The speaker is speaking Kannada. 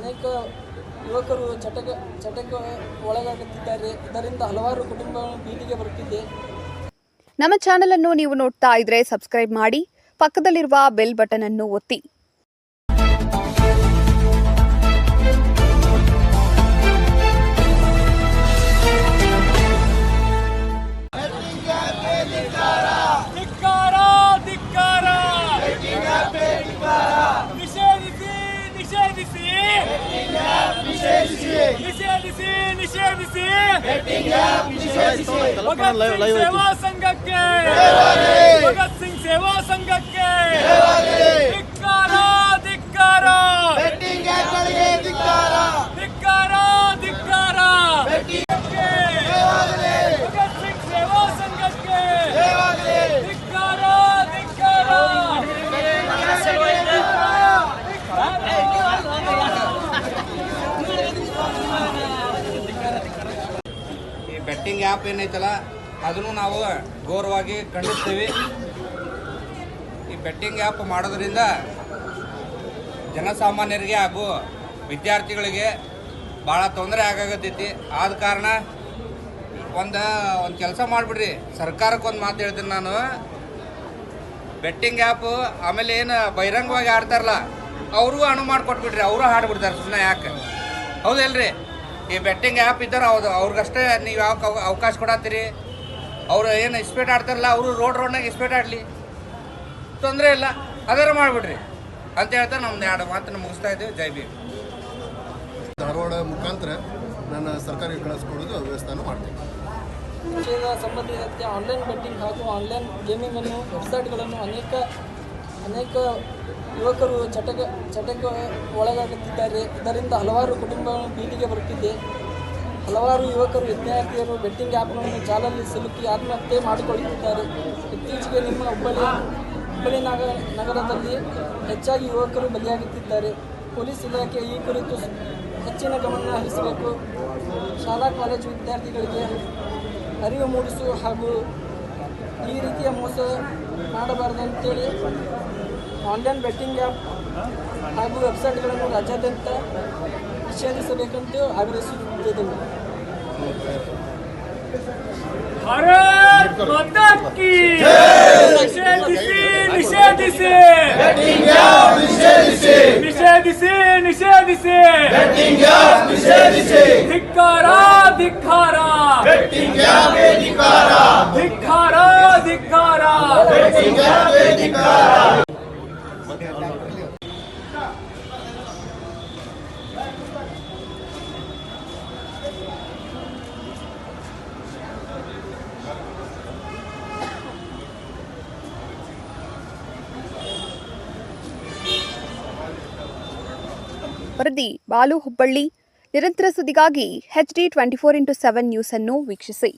ಅನೇಕ ಯುವಕರು ಚಟಕ ಚಟಕ ಒಳಗಾಗುತ್ತಿದ್ದಾರೆ. ಇದರಿಂದ ಹಲವಾರು ಕುಟುಂಬಗಳು ಬೀದಿಗೆ ಬರುತ್ತಿದೆ. ನಮ್ಮ ಚಾನೆಲ್ ಅನ್ನು ನೀವು ನೋಡ್ತಾ ಇದ್ರೆ ಸಬ್ಸ್ಕ್ರೈಬ್ ಮಾಡಿ, ಪಕ್ಕದಲ್ಲಿರುವ ಬೆಲ್ ಬಟನ್ ಅನ್ನು ಒತ್ತಿ. ನಿಷೇಧಿಸಿ ನಿಷೇಧಿಸಿ ಭಗತ್ ಸಿಂಗ್ ಸೇವಾ ಸಂಘಕ್ಕೆ ಬೆಟ್ಟಿಂಗ್ ಆ್ಯಪ್ ಏನೈತಲ್ಲ, ಅದನ್ನು ನಾವು ಘೋರವಾಗಿ ಖಂಡಿಸ್ತೀವಿ. ಈ ಬೆಟ್ಟಿಂಗ್ ಆ್ಯಪ್ ಮಾಡೋದ್ರಿಂದ ಜನಸಾಮಾನ್ಯರಿಗೆ ಹಾಗೂ ವಿದ್ಯಾರ್ಥಿಗಳಿಗೆ ಭಾಳ ತೊಂದರೆ ಆಗಾಗತ್ತೈತಿ ಆದ ಕಾರಣ ಒಂದು ಒಂದು ಕೆಲಸ ಮಾಡಿಬಿಡ್ರಿ. ಸರ್ಕಾರಕ್ಕೆ ಒಂದು ಮಾತು ಹೇಳ್ತೀನಿ ನಾನು. ಬೆಟ್ಟಿಂಗ್ ಆ್ಯಪು ಆಮೇಲೆ ಏನು ಬಹಿರಂಗವಾಗಿ ಆಡ್ತಾರಲ್ಲ ಅವರು ಅಣು ಮಾಡಿಕೊಟ್ಬಿಡ್ರಿ ಅವರು ಹಾಡ್ಬಿಡ್ತಾರೆ ಸುಮ್ಮನೆ ಯಾಕೆ? ಹೌದಲ್ರಿ ಈ ಬೆಟ್ಟಿಂಗ್ ಆ್ಯಪ್ ಇದ್ದಾರೆ ಅವ್ರು ಅವ್ರಿಗಷ್ಟೇ ನೀವು ಯಾವ ಅವಕಾಶ ಕೊಡತ್ತೀರಿ. ಅವರು ಏನು ಇಸ್ಪೇಟ್ ಆಡ್ತಾರಲ್ಲ ಅವರು ರೋಡ್ ರೋಡ್ನಾಗ ಇಸ್ಪೇಟ್ ಆಡಲಿ. ತೊಂದರೆ ಇಲ್ಲ. ಅದರ ಮಾಡಿಬಿಡ್ರಿ. ಅಂತ ಹೇಳ್ತಾ ನಮ್ದು ಎರಡು ಮಾತನ್ನು ಮುಗಿಸ್ತಾ ಇದ್ದೀವಿ. ಜೈ ಬಿ ಧಾರವಾಡ ಮುಖಾಂತರ ನನ್ನ ಸರ್ಕಾರಿ ಕಳಿಸ್ಕೊಡೋದು ವ್ಯವಸ್ಥೆಯನ್ನು ಮಾಡ್ತೀನಿ. ಸಂಬಂಧಿಸಿದಂತೆ ಆನ್ಲೈನ್ ಬೆಟ್ಟಿಂಗ್ ಹಾಗೂ ಆನ್ಲೈನ್ ಗೇಮಿಂಗನ್ನು ವೆಬ್ಸೈಟ್ಗಳನ್ನು ಅನೇಕ ಅನೇಕ ಯುವಕರು ಚಟಕ ಚಟಕ್ಕೆ ಒಳಗಾಗುತ್ತಿದ್ದಾರೆ. ಇದರಿಂದ ಹಲವಾರು ಕುಟುಂಬಗಳು ಬೀದಿಗೆ ಬರುತ್ತಿದೆ. ಹಲವಾರು ಯುವಕರು ವಿದ್ಯಾರ್ಥಿಯರು ಬೆಟ್ಟಿಂಗ್ ಆ್ಯಪ್ಗಳನ್ನು ಜಾಲಲ್ಲಿ ಸಿಲುಕಿ ಆತ್ಮಹತ್ಯೆ ಮಾಡಿಕೊಳ್ಳುತ್ತಿದ್ದಾರೆ. ಇತ್ತೀಚೆಗೆ ನಿಮ್ಮ ಹುಬ್ಬಳ್ಳಿ ಹುಬ್ಬಳ್ಳಿ ನಗರ ನಗರದಲ್ಲಿ ಹೆಚ್ಚಾಗಿ ಯುವಕರು ಬಲಿಯಾಗುತ್ತಿದ್ದಾರೆ. ಪೊಲೀಸ್ ಇಲಾಖೆ ಈ ಕುರಿತು ಹೆಚ್ಚಿನ ಗಮನ ಹರಿಸಬೇಕು. ಶಾಲಾ, ಕಾಲೇಜು ವಿದ್ಯಾರ್ಥಿಗಳಿಗೆ ಅರಿವು ಮೂಡಿಸುವ ಹಾಗೂ ಈ ರೀತಿಯ ಮೋಸ ಮಾಡಬಾರದು ಅಂತೇಳಿ ಆನ್ಲೈನ್ ಬೆಟ್ಟಿಂಗ್ ಆ್ಯಪ್ ಹಾಗೂ ವೆಬ್ಸೈಟ್ಗಳನ್ನು ರಾಜ್ಯಾದ್ಯಂತ ನಿಷೇಧಿಸಬೇಕಂತ ಆಗ್ರಹಿಸುತ್ತಿದ್ದೇವೆ ಭಾರತ್ ಮಾತಾ ಕಿ ನಿಷೇಧಿಸಿ ನಿಷೇಧಿಸಿ. ನಿಷೇಧಿಸಿ. ನಿಷೇಧಿಸಿ ಧಿಕ್ಕಾರ ಧಿಕ್ಕಾರ. ಧಿಕ್ಕಾರ ಧಿಕ್ಕಾರ ವರದಿ, ಬಾಲು ಹುಬ್ಬಳ್ಳಿ. ನಿರಂತರ ಸುದ್ದಿಗಾಗಿ H D twenty four into seven news ಅನ್ನು ವೀಕ್ಷಿಸಿ.